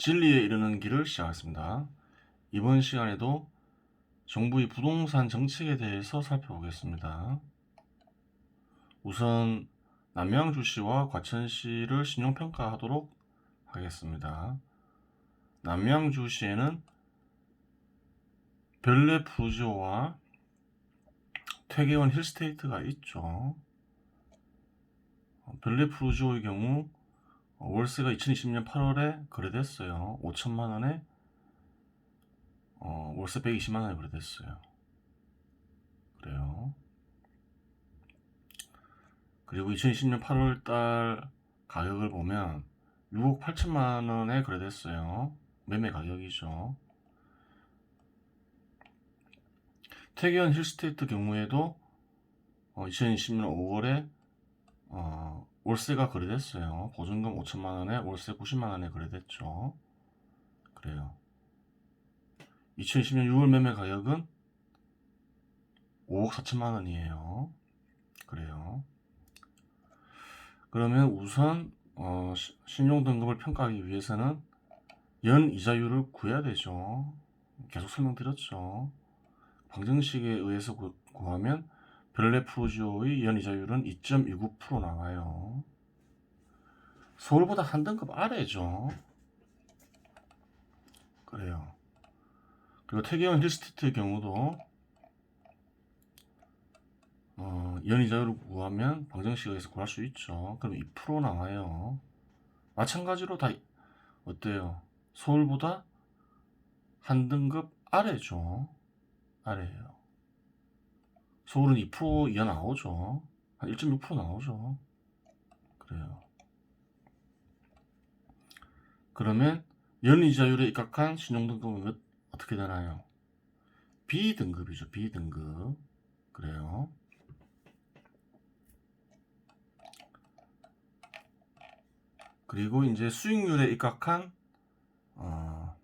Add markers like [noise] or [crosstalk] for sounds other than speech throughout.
진리에 이르는 길을 시작하겠습니다. 이번 시간에도 정부의 부동산 정책에 대해서 살펴보겠습니다. 우선 남양주시와 과천시를 신용평가하도록 하겠습니다. 남양주시에는 별내 푸르지오와 퇴계원 힐스테이트가 있죠. 별내 푸르지오의 경우 어, 월세가 2020년 8월에 거래됐어요. 5천만 원에 어, 월세 120만 원에 거래됐어요. 그래요. 그리고 2020년 8월 달 가격을 보면 6억 8천만 원에 거래됐어요. 매매 가격이죠. 태계현 힐스테이트 경우에도 어, 2020년 5월에 어, 월세가 거래됐어요. 보증금 5천만 원에 월세 90만 원에 거래됐죠. 그래요. 2020년 6월 매매 가격은 5억 4천만 원이에요. 그래요. 그러면 우선 어, 시- 신용 등급을 평가하기 위해서는 연 이자율을 구해야 되죠. 계속 설명드렸죠. 방정식에 의해서 구, 구하면 별내 프로지오의 연 이자율은 2.29% 나와요. 서울보다 한 등급 아래죠. 그래요. 그리고 태계원 힐스테이트의 경우도 어, 연 이자율을 구하면 방정식에 의해서 구할 수 있죠. 그럼 2% 나와요. 마찬가지로 다 어때요? 서울보다 한 등급 아래죠. 아래예요. 서울은 2% 이하 나오죠. 한 1.6% 나오죠. 그래요. 그러면 연이자율에 입각한 신용등급은 몇- 어떻게 되나요? B등급이죠. B등급. 그래요. 그리고 이제 수익률에 입각한 어,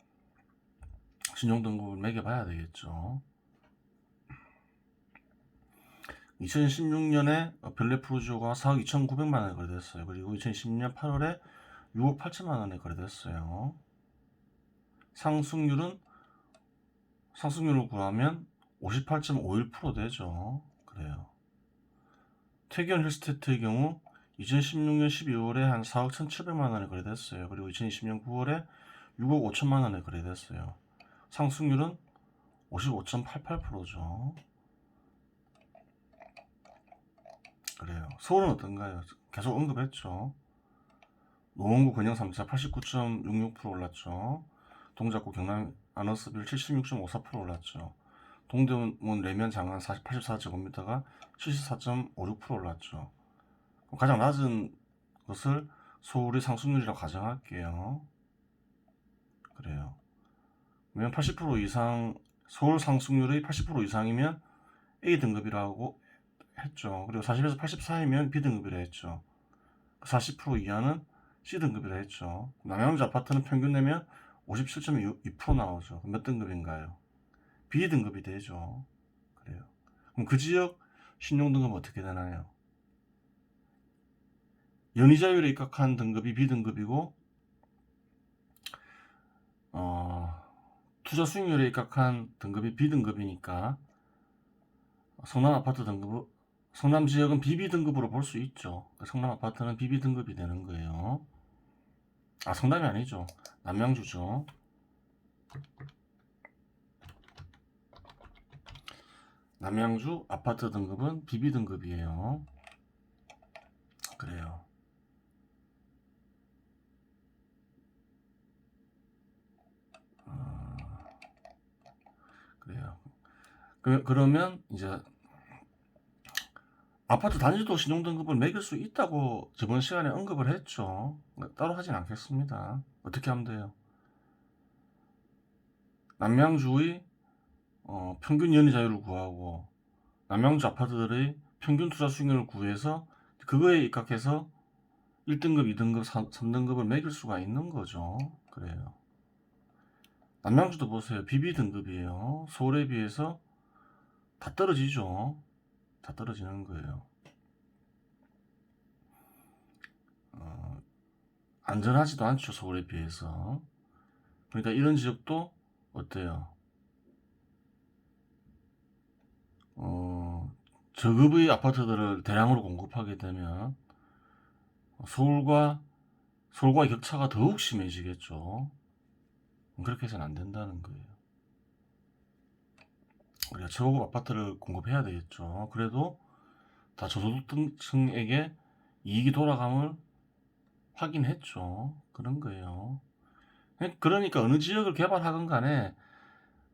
신용등급을 매겨봐야 되겠죠. 2016년에 별내 프로지오가 4억 2,900만 원에 거래됐어요. 그리고 2010년 8월에 6억 8천만 원에 거래됐어요. 상승률은 상승률을 구하면 58.51% 되죠. 그래요. 태견 힐스테이트의 경우 2016년 12월에 한 4억 1,700만 원에 거래됐어요. 그리고 2020년 9월에 6억 5천만 원에 거래됐어요. 상승률은 55.88%죠. 그래요. 서울은 어떤가요? 계속 언급했죠. 노원구 근영 3차 89.66% 올랐죠. 동작구 경남 아너스빌 76.54% 올랐죠. 동대문 레면 장안 84제곱미터가 74.56% 올랐죠. 가장 낮은 것을 서울의 상승률이라고 가정할게요. 그래요. 그러면 80% 이상 서울 상승률의 80% 이상이면 A 등급이라고 했죠. 그리고 40에서 80 사이면 B 등급이라 했죠. 40% 이하는 C 등급이라 했죠. 남양주 아파트는 평균 내면 57.2% 나오죠. 몇 등급인가요? B 등급이 되죠. 그래요. 그럼 그 지역 신용 등급은 어떻게 되나요? 연이자율에 입각한 등급이 B 등급이고 어, 투자 수익률에 입각한 등급이 B 등급이니까 성남 아파트 등급 성남 지역은 BB 등급으로 볼 수 있죠. 성남 아파트는 BB 등급이 되는 거예요. 아 성남이 아니죠. 남양주죠. 남양주 아파트 등급은 BB 등급이에요. 그래요. 어, 그래요. 그, 그러면 이제 아파트 단지도 신용등급을 매길 수 있다고 저번 시간에 언급을 했죠. 따로 하진 않겠습니다. 어떻게 하면 돼요? 남양주의 어, 평균 연이 자율을 구하고 남양주 아파트들의 평균 투자 수익률을 구해서 그거에 입각해서 1등급, 2등급, 3, 3등급을 매길 수가 있는 거죠. 그래요. 남양주도 보세요. BB 등급이에요. 서울에 비해서 다 떨어지죠. 다 떨어지는 거예요. 어, 안전하지도 않죠. 서울에 비해서. 그러니까 이런 지역도 어때요? 어, 저급의 아파트들을 대량으로 공급하게 되면 서울과 서울과의 격차가 더욱 심해지겠죠. 그렇게 해서는 안 된다는 거예요. 우리가 저고급 아파트를 공급해야 되겠죠. 그래도 다 저소득층에게 이익이 돌아감을 확인했죠. 그런 거예요. 그러니까 어느 지역을 개발하건 간에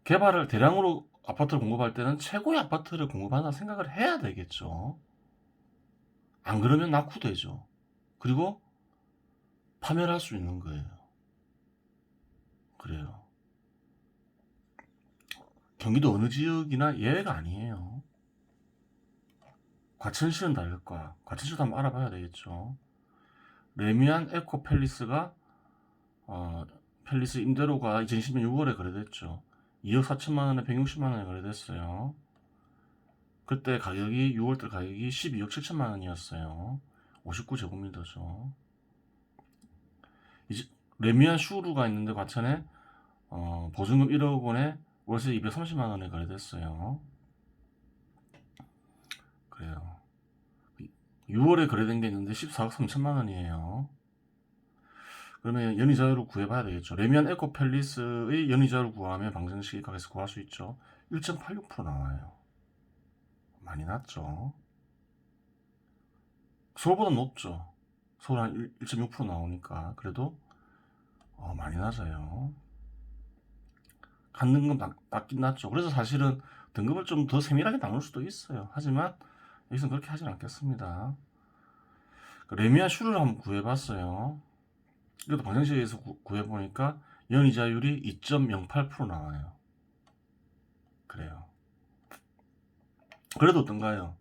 개발을 대량으로 아파트를 공급할 때는 최고의 아파트를 공급한다 생각을 해야 되겠죠. 안 그러면 낙후되죠. 그리고 파멸할 수 있는 거예요. 그래요. 경기도 어느 지역이나 예외가 아니에요. 과천시는 다를까? 과천시도 한번 알아봐야 되겠죠. 레미안 에코 팰리스가 어, 팰리스 임대료가 2020년 6월에 거래됐죠. 2억 4천만 원에 160만 원에 거래됐어요. 그때 가격이 6월달 가격이 12억 7천만 원이었어요. 59제곱미터죠. 이제 레미안 슈루가 있는데 과천에 어, 보증금 1억 원에 월세 230만 원에 거래됐어요. 그래요. 6월에 거래된 게 있는데 14억 3천만 원이에요. 그러면 연이자율을 구해봐야 되겠죠. 레미안 에코 팰리스의 연이자율을 구하면 방정식 가격에서 구할 수 있죠. 1.86% 나와요. 많이 낮죠. 서울보다 높죠. 서울 한 1.6% 나오니까 그래도 어, 많이 낮아요. 갖는 건 낮, 낮긴 낮죠. 그래서 사실은 등급을 좀 더 세밀하게 나눌 수도 있어요. 하지만 여기서는 그렇게 하진 않겠습니다. 그 레미안 슈를 한번 구해봤어요. 이것도 방정식에서 구, 해보니까 연이자율이 2.08% 나와요. 그래요. 그래도 어떤가요?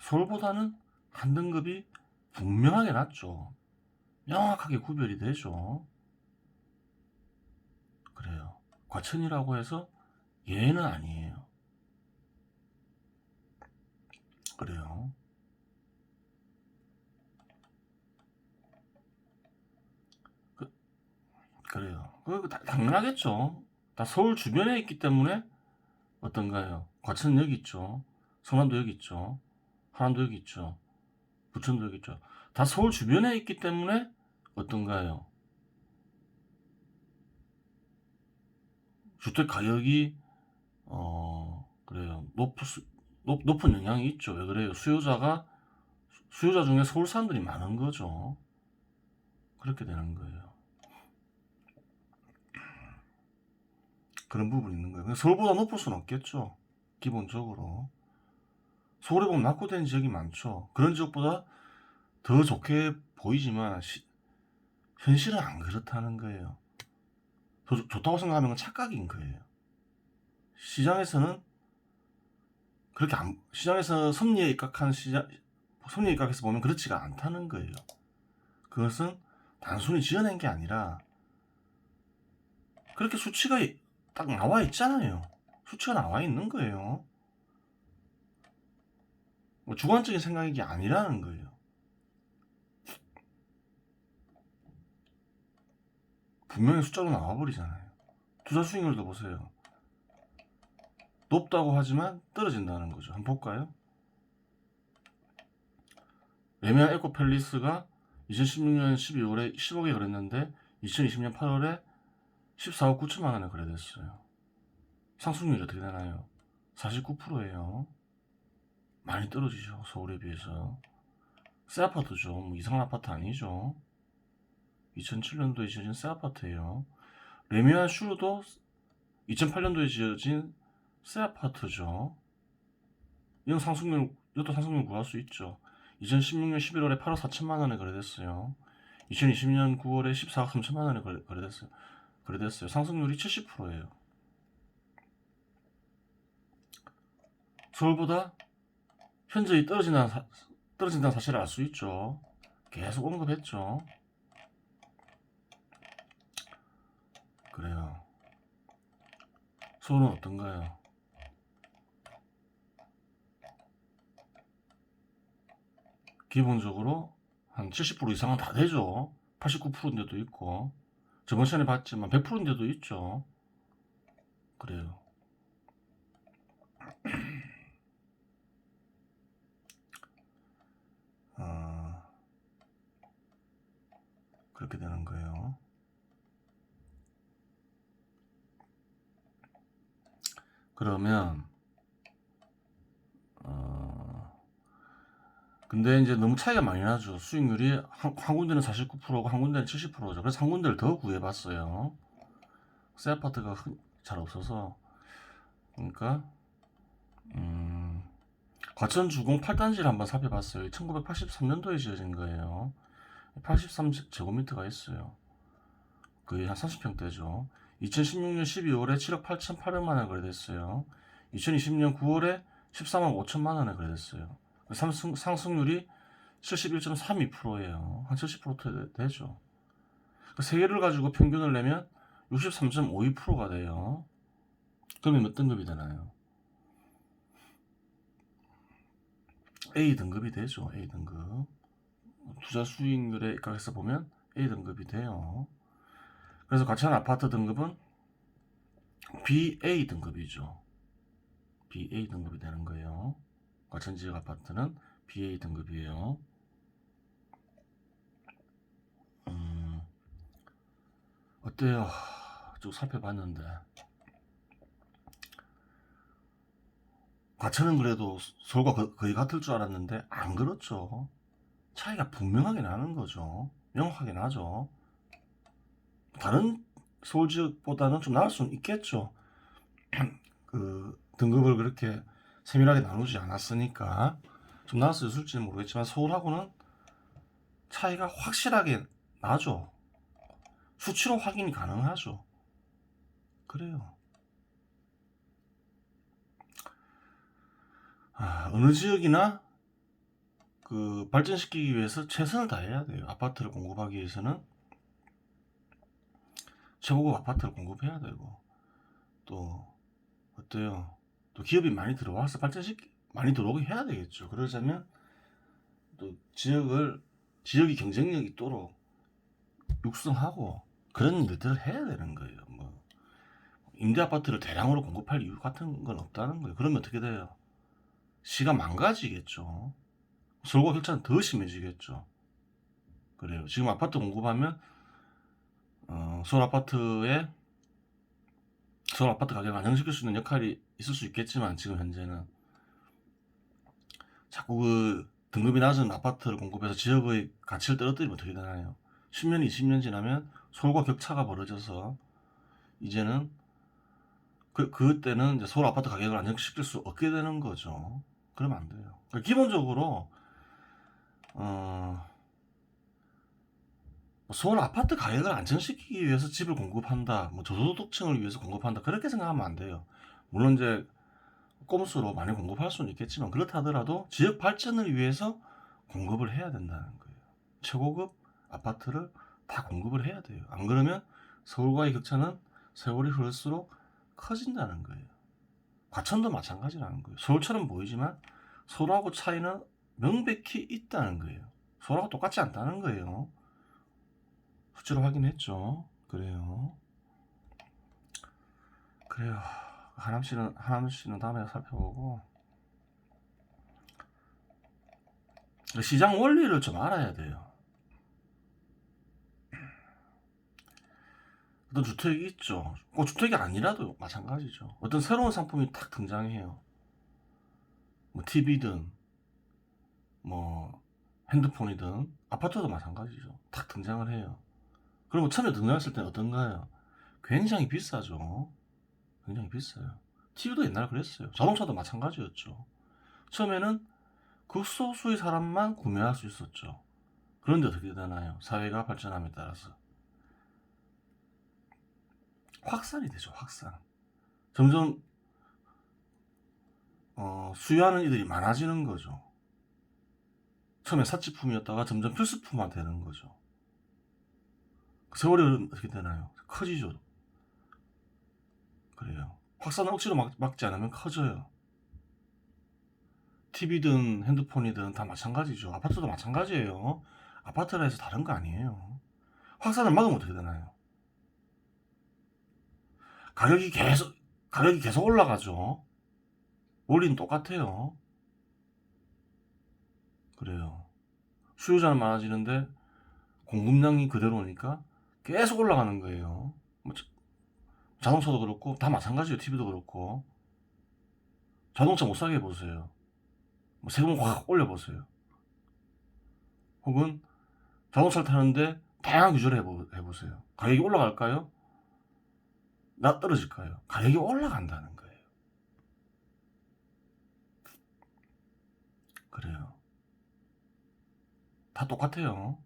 서울보다는 한 등급이 분명하게 낮죠. 명확하게 구별이 되죠. 그래요. 과천이라고 해서 얘는 아니에요. 그래요. 그, 그래요. 그, 다- 당연하겠죠. 다 서울 주변에 있기 때문에 어떤가요? 과천 여기 있죠. 성남도 여기 있죠. 하남도 여기 있죠. 부천도 여기 있죠. 다 서울 주변에 있기 때문에 어떤가요? 주택 가격이 어 그래요 수, 높, 높은 영향이 있죠. 왜 그래요? 수요자가 수요자 중에 서울 사람들이 많은 거죠. 그렇게 되는 거예요. 그런 부분이 있는 거예요. 서울보다 높을 수는 없겠죠. 기본적으로. 서울에 보면 낙후된 지역이 많죠. 그런 지역보다 더 좋게 보이지만 시- 현실은 안 그렇다는 거예요. 더 좋- 좋다고 생각하는 건 착각인 거예요. 시장에서는 그렇게 안, 시장에서 섭리에 입각한 시장, 섭리에 입각해서 보면 그렇지가 않다는 거예요. 그것은 단순히 지어낸 게 아니라 그렇게 수치가 딱 나와 있잖아요. 수치가 나와 있는 거예요. 뭐 주관적인 생각이 아니라는 거예요. 분명히 숫자로 나와버리잖아요. 투자 수익률도 보세요. 높다고 하지만 떨어진다는 거죠. 한번 볼까요? 레미안 에코 팰리스가 2016년 12월에 10억에 거래했는데 2020년 8월에 14억 9천만 원에 거래됐어요. 상승률이 어떻게 되나요? 49%예요. 많이 떨어지죠. 서울에 비해서. 새 아파트죠. 뭐 이상한 아파트 아니죠. 2007년도에 지어진 새 아파트예요. 레미안 슈르도 2008년도에 지어진 새 아파트죠. 이건 상승률, 이것도 상승률 구할 수 있죠. 2016년 11월에 8억 4천만 원에 거래됐어요. 2020년 9월에 14억 3천만 원에 거래, 거래됐어요. 거래됐어요. 상승률이 70%예요. 서울보다 현저히 떨어진다는, 사, 떨어진다는 사실을 알 수 있죠. 계속 언급했죠. 그래요. 서울은 어떤가요? 기본적으로 한 70% 이상은 다 되죠. 89%인데도 있고. 저번 시간에 봤지만 100%인데도 있죠. 그래요. 어, 그렇게 되는 거예요. 그러면 어, 근데 이제 너무 차이가 많이 나죠. 수익률이 한, 한 군데는 49%고 한 군데는 70%죠. 그래서 한 군데를 더 구해봤어요. 새 아파트가 흔- 잘 없어서 그러니까 음, 과천 주공 8단지를 한번 살펴봤어요. 1983년도에 지어진 거예요. 83제곱미터가 있어요. 거의 한 30평대죠. 2016년 12월에 7억 8,800만 원에 거래됐어요. 2020년 9월에 14만 5천만 원에 거래됐어요. 상승, 상승률이 71.32%예요. 한 70% 되죠. 그세 개를 가지고 평균을 내면 63.52%가 돼요. 그러면 몇 등급이 되나요? A 등급이 되죠. A 등급. 투자 수익률에 입각해서 보면 A 등급이 돼요. 그래서 과천 아파트 등급은 BA 등급이죠. BA 등급이 되는 거예요. 과천 지역 아파트는 BA 등급이에요. 음, 어때요? 쭉 살펴봤는데 과천은 그래도 서울과 거- 거의 같을 줄 알았는데 안 그렇죠. 차이가 분명하게 나는 거죠. 명확하게 나죠. 다른 서울 지역보다는 좀 나을 수는 있겠죠. [clears throat] 그 등급을 그렇게 세밀하게 나누지 않았으니까 좀 나을 수 있을지는 모르겠지만 서울하고는 차이가 확실하게 나죠. 수치로 확인이 가능하죠. 그래요. 아, 어느 지역이나 그 발전시키기 위해서 최선을 다해야 돼요. 아파트를 공급하기 위해서는 최고급 아파트를 공급해야 되고 또 어때요? 또 기업이 많이 들어와서 발전시키 많이 들어오게 해야 되겠죠. 그러자면 또 지역을 지역이 경쟁력이 있도록 육성하고 그런 일들을 해야 되는 거예요. 뭐 임대 아파트를 대량으로 공급할 이유 같은 건 없다는 거예요. 그러면 어떻게 돼요? 시가 망가지겠죠. 서울과 격차는 더 심해지겠죠. 그래요. 지금 아파트 공급하면 어, 서울 아파트에 서울 아파트 가격을 안정시킬 수 있는 역할이 있을 수 있겠지만 지금 현재는 자꾸 그 등급이 낮은 아파트를 공급해서 지역의 가치를 떨어뜨리면 어떻게 되나요? 10년, 20년 지나면 서울과 격차가 벌어져서 이제는 그 그때는 이제 서울 아파트 가격을 안정시킬 수 없게 되는 거죠. 그러면 안 돼요. 그러니까 기본적으로 어, 뭐 서울 아파트 가격을 안정시키기 위해서 집을 공급한다, 뭐 저소득층을 위해서 공급한다 그렇게 생각하면 안 돼요. 물론 이제 꼼수로 많이 공급할 수는 있겠지만 그렇다 하더라도 지역 발전을 위해서 공급을 해야 된다는 거예요. 최고급 아파트를 다 공급을 해야 돼요. 안 그러면 서울과의 격차는 세월이 흐를수록 커진다는 거예요. 과천도 마찬가지라는 거예요. 서울처럼 보이지만 서울하고 차이는 명백히 있다는 거예요. 서울하고 똑같지 않다는 거예요. 수치로 확인했죠. 그래요. 그래요. 하남 씨는 하남 씨는 다음에 살펴보고 시장 원리를 좀 알아야 돼요. 어떤 주택이 있죠. 꼭 주택이 아니라도 마찬가지죠. 어떤 새로운 상품이 탁 등장해요. 뭐 TV든 뭐 핸드폰이든 아파트도 마찬가지죠. 탁 등장을 해요. 그러면 처음에 등장했을 때는 어떤가요? 굉장히 비싸죠. 굉장히 비싸요. TV도 옛날에 그랬어요. 자동차도 마찬가지였죠. 처음에는 극소수의 사람만 구매할 수 있었죠. 그런데 어떻게 되나요? 사회가 발전함에 따라서 확산이 되죠. 확산. 점점 어, 수요하는 이들이 많아지는 거죠. 처음에 사치품이었다가 점점 필수품화 되는 거죠. 세월이 어떻게 되나요? 커지죠. 그래요. 확산을 억지로 막, 막지 않으면 커져요. TV든 핸드폰이든 다 마찬가지죠. 아파트도 마찬가지예요. 아파트라 해서 다른 거 아니에요. 확산을 막으면 어떻게 되나요? 가격이 계속 가격이 계속 올라가죠. 원리는 똑같아요. 그래요. 수요자는 많아지는데 공급량이 그대로니까 계속 올라가는 거예요. 뭐 자- 자동차도 그렇고 다 마찬가지예요. TV도 그렇고 자동차 못 사게 해보세요. 뭐 세금 확 올려보세요. 혹은 자동차를 타는데 다양한 규제를 해보, 해보세요. 가격이 올라갈까요? 나 떨어질까요? 가격이 올라간다는 거예요. 그래요. 다 똑같아요.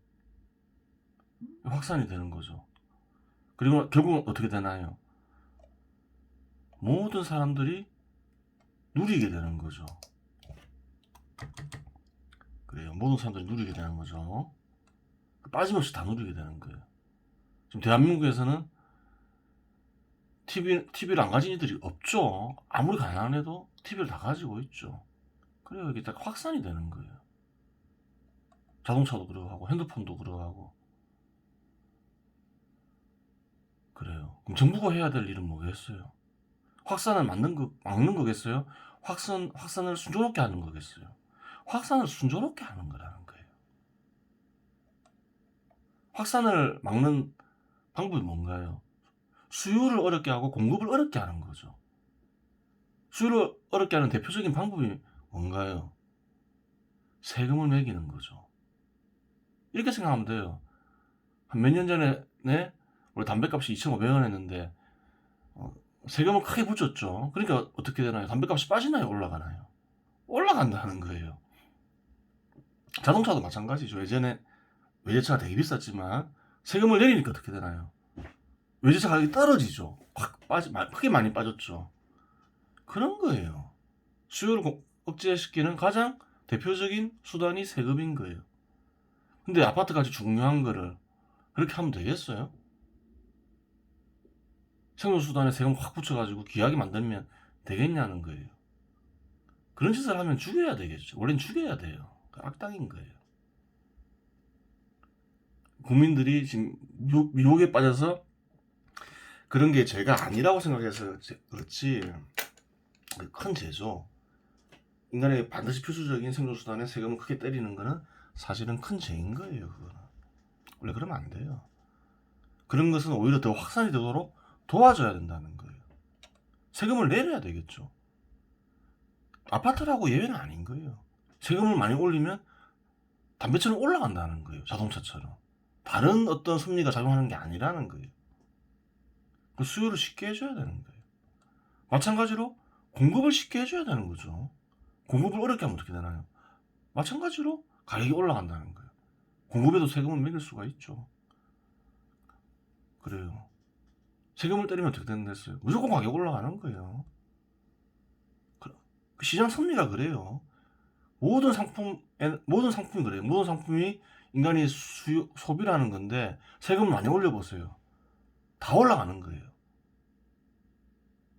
확산이 되는 거죠. 그리고 결국은 어떻게 되나요? 모든 사람들이 누리게 되는 거죠. 그래요. 모든 사람들이 누리게 되는 거죠. 빠짐없이 다 누리게 되는 거예요. 지금 대한민국에서는 TV, TV를 안 가진 이들이 없죠. 아무리 가난한 해도 TV를 다 가지고 있죠. 그래요. 이게 다 확산이 되는 거예요. 자동차도 그러고 핸드폰도 그러고 그래요. 그럼 정부가 해야 될 일은 뭐겠어요? 확산을 막는 거 막는 거겠어요? 확산 확산을 순조롭게 하는 거겠어요? 확산을 순조롭게 하는 거라는 거예요. 확산을 막는 방법이 뭔가요? 수요를 어렵게 하고 공급을 어렵게 하는 거죠. 수요를 어렵게 하는 대표적인 방법이 뭔가요? 세금을 매기는 거죠. 이렇게 생각하면 돼요. 한 몇 년 전에 네? 우리 담배값이 2,500원 했는데 어, 세금을 크게 붙였죠. 그러니까 어떻게 되나요? 담배값이 빠지나요? 올라가나요? 올라간다는 거예요. 자동차도 마찬가지죠. 예전에 외제차가 되게 비쌌지만 세금을 내리니까 어떻게 되나요? 외제차 가격이 떨어지죠. 확 빠지, 마- 크게 많이 빠졌죠. 그런 거예요. 수요를 고- 억제시키는 가장 대표적인 수단이 세금인 거예요. 근데 아파트같이 중요한 거를 그렇게 하면 되겠어요? 생존수단에 세금 확 붙여가지고 귀하게 만들면 되겠냐는 거예요. 그런 짓을 하면 죽여야 되겠죠. 원래는 죽여야 돼요. 그 악당인 거예요. 국민들이 지금 유- 유혹에 빠져서 그런 게 죄가 아니라고 생각해서 제- 그렇지 큰 죄죠. 인간의 반드시 필수적인 생존수단에 세금을 크게 때리는 거는 사실은 큰 죄인 거예요. 그거는. 원래 그러면 안 돼요. 그런 것은 오히려 더 확산이 되도록 도와줘야 된다는 거예요. 세금을 내려야 되겠죠. 아파트라고 예외는 아닌 거예요. 세금을 많이 올리면 담배처럼 올라간다는 거예요. 자동차처럼. 다른 어떤 섭리가 작용하는 게 아니라는 거예요. 그 수요를 쉽게 해줘야 되는 거예요. 마찬가지로 공급을 쉽게 해줘야 되는 거죠. 공급을 어렵게 하면 어떻게 되나요? 마찬가지로 가격이 올라간다는 거예요. 공급에도 세금을 매길 수가 있죠. 그래요. 세금을 때리면 어떻게 되는 됐어요? 무조건 가격 올라가는 거예요. 그, 그 시장 섭리가 그래요. 모든 상품, 모든 상품이 그래요. 모든 상품이 인간이 수요, 소비라는 건데 세금을 많이 올려보세요. 다 올라가는 거예요.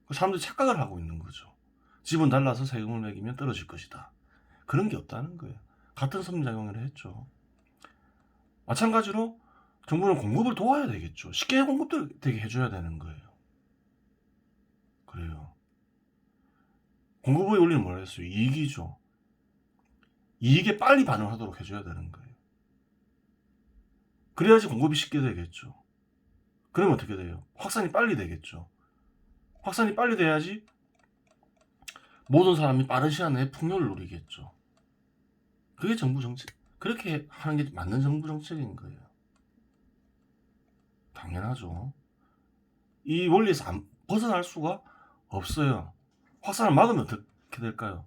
그 사람들이 착각을 하고 있는 거죠. 집은 달라서 세금을 매기면 떨어질 것이다. 그런 게 없다는 거예요. 같은 섭리작용을 했죠. 마찬가지로 정부는 공급을 도와야 되겠죠. 쉽게 공급되게 해줘야 되는 거예요. 그래요. 공급의 원리는 뭐라 했어요? 이익이죠. 이익에 빨리 반응하도록 해줘야 되는 거예요. 그래야지 공급이 쉽게 되겠죠. 그러면 어떻게 돼요? 확산이 빨리 되겠죠. 확산이 빨리 돼야지 모든 사람이 빠른 시간 내에 풍요를 누리겠죠. 그게 정부 정책. 그렇게 하는 게 맞는 정부 정책인 거예요. 당연하죠. 이 원리에서 안 벗어날 수가 없어요. 확산을 막으면 어떻게 될까요?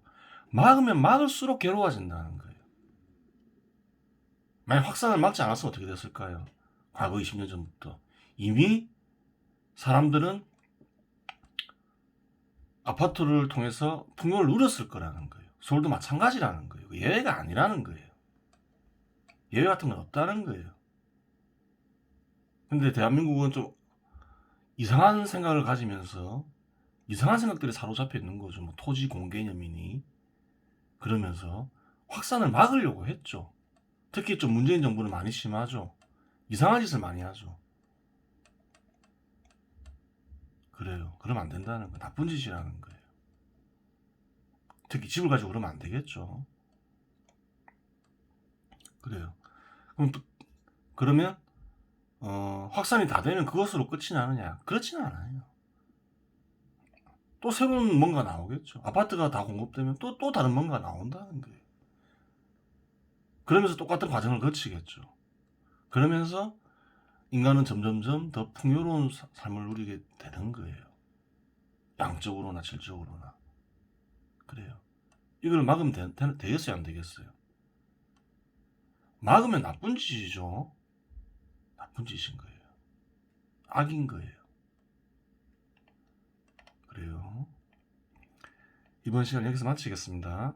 막으면 막을수록 괴로워진다는 거예요. 만약 확산을 막지 않았으면 어떻게 됐을까요? 과거 20년 전부터 이미 사람들은 아파트를 통해서 풍요를 누렸을 거라는 거예요. 서울도 마찬가지라는 거예요. 예외가 아니라는 거예요. 예외 같은 건 없다는 거예요. 근데 대한민국은 좀 이상한 생각을 가지면서 이상한 생각들이 사로잡혀 있는 거죠. 뭐 토지 공개념이니 그러면서 확산을 막으려고 했죠. 특히 좀 문재인 정부는 많이 심하죠. 이상한 짓을 많이 하죠. 그래요. 그러면 안 된다는 거. 나쁜 짓이라는 거예요. 특히 집을 가지고 그러면 안 되겠죠. 그래요. 그럼 또, 그러면, 어, 확산이 다 되면 그것으로 끝이 나느냐? 그렇지는 않아요. 또 새로운 뭔가 나오겠죠. 아파트가 다 공급되면 또, 또 다른 뭔가 나온다는 거예요. 그러면서 똑같은 과정을 거치겠죠. 그러면서 인간은 점점점 더 풍요로운 사- 삶을 누리게 되는 거예요. 양적으로나 질적으로나. 그래요. 이걸 막으면 되, 되, 되겠어요? 안 되겠어요? 막으면 나쁜 짓이죠. 나쁜 짓인 거예요. 악인 거예요. 그래요. 이번 시간 여기서 마치겠습니다.